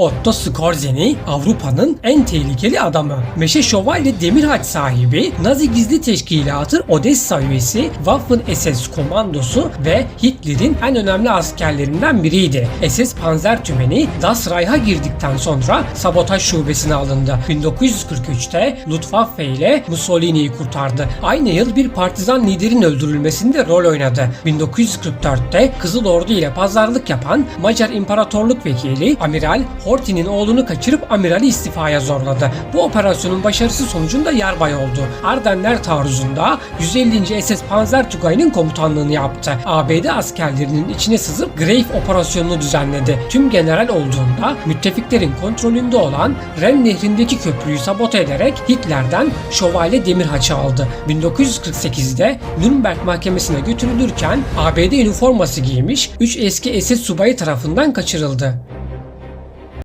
Otto Skorzeny Avrupa'nın en tehlikeli adamı. Meşe Şövalye Demirhaç sahibi, Nazi gizli teşkilatı Odessa üyesi, Waffen SS komandosu ve Hitler'in en önemli askerlerinden biriydi. SS Panzer Tümeni Das Reich'a girdikten sonra sabotaj şubesine alındı. 1943'te Luftwaffe ile Mussolini'yi kurtardı. Aynı yıl bir partizan liderin öldürülmesinde rol oynadı. 1944'te Kızıl Ordu ile pazarlık yapan Macar İmparatorluk Vekili Amiral Horthy'nin oğlunu kaçırıp amirali istifaya zorladı. Bu operasyonun başarısı sonucunda yarbay oldu. Ardenler taarruzunda 150. SS Panzer Tugayı'nın komutanlığını yaptı. ABD askerlerinin içine sızıp Grave operasyonunu düzenledi. Tüm general olduğunda müttefiklerin kontrolünde olan Ren nehrindeki köprüyü sabote ederek Hitler'den Şövalye Demirhaç'ı aldı. 1948'de Nürnberg mahkemesine götürülürken ABD üniforması giymiş 3 eski SS subayı tarafından kaçırıldı.